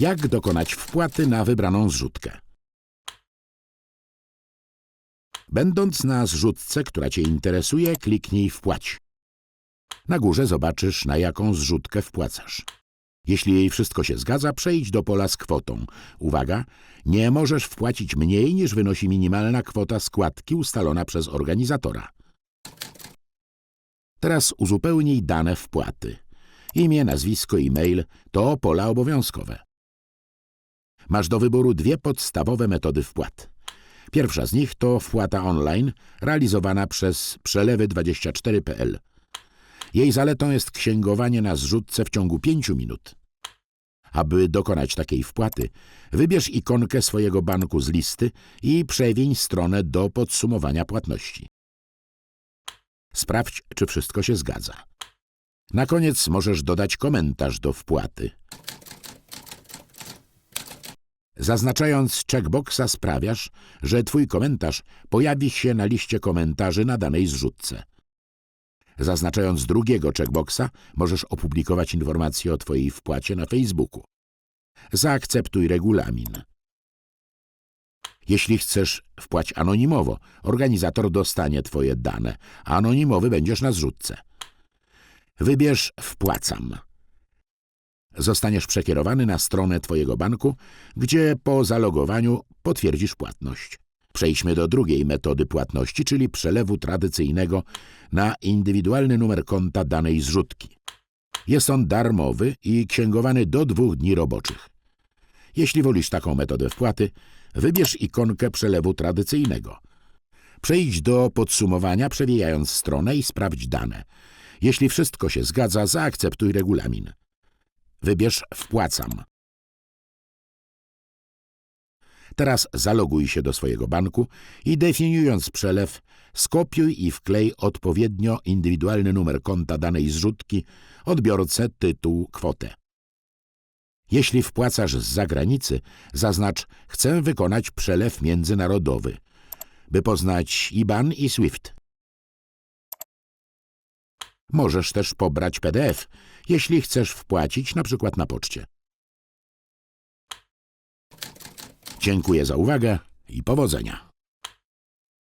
Jak dokonać wpłaty na wybraną zrzutkę? Będąc na zrzutce, która Cię interesuje, kliknij Wpłać. Na górze zobaczysz, na jaką zrzutkę wpłacasz. Jeśli jej wszystko się zgadza, przejdź do pola z kwotą. Uwaga, nie możesz wpłacić mniej niż wynosi minimalna kwota składki ustalona przez organizatora. Teraz uzupełnij dane wpłaty. Imię, nazwisko i mail to pola obowiązkowe. Masz do wyboru dwie podstawowe metody wpłat. Pierwsza z nich to wpłata online realizowana przez przelewy24.pl. Jej zaletą jest księgowanie na zrzutce w ciągu 5 minut. Aby dokonać takiej wpłaty, wybierz ikonkę swojego banku z listy i przewiń stronę do podsumowania płatności. Sprawdź, czy wszystko się zgadza. Na koniec możesz dodać komentarz do wpłaty. Zaznaczając checkboxa sprawiasz, że Twój komentarz pojawi się na liście komentarzy na danej zrzutce. Zaznaczając drugiego checkboxa możesz opublikować informacje o Twojej wpłacie na Facebooku. Zaakceptuj regulamin. Jeśli chcesz wpłać anonimowo, organizator dostanie Twoje dane, a anonimowy będziesz na zrzutce. Wybierz Wpłacam. Zostaniesz przekierowany na stronę Twojego banku, gdzie po zalogowaniu potwierdzisz płatność. Przejdźmy do drugiej metody płatności, czyli przelewu tradycyjnego na indywidualny numer konta danej zrzutki. Jest on darmowy i księgowany do dwóch dni roboczych. Jeśli wolisz taką metodę wpłaty, wybierz ikonkę przelewu tradycyjnego. Przejdź do podsumowania, przewijając stronę i sprawdź dane. Jeśli wszystko się zgadza, zaakceptuj regulamin. Wybierz Wpłacam. Teraz zaloguj się do swojego banku i definiując przelew, skopiuj i wklej odpowiednio indywidualny numer konta danej zrzutki, odbiorcę, tytuł, kwotę. Jeśli wpłacasz z zagranicy, zaznacz Chcę wykonać przelew międzynarodowy, by poznać IBAN i SWIFT. Możesz też pobrać PDF, jeśli chcesz wpłacić na przykład na poczcie. Dziękuję za uwagę i powodzenia.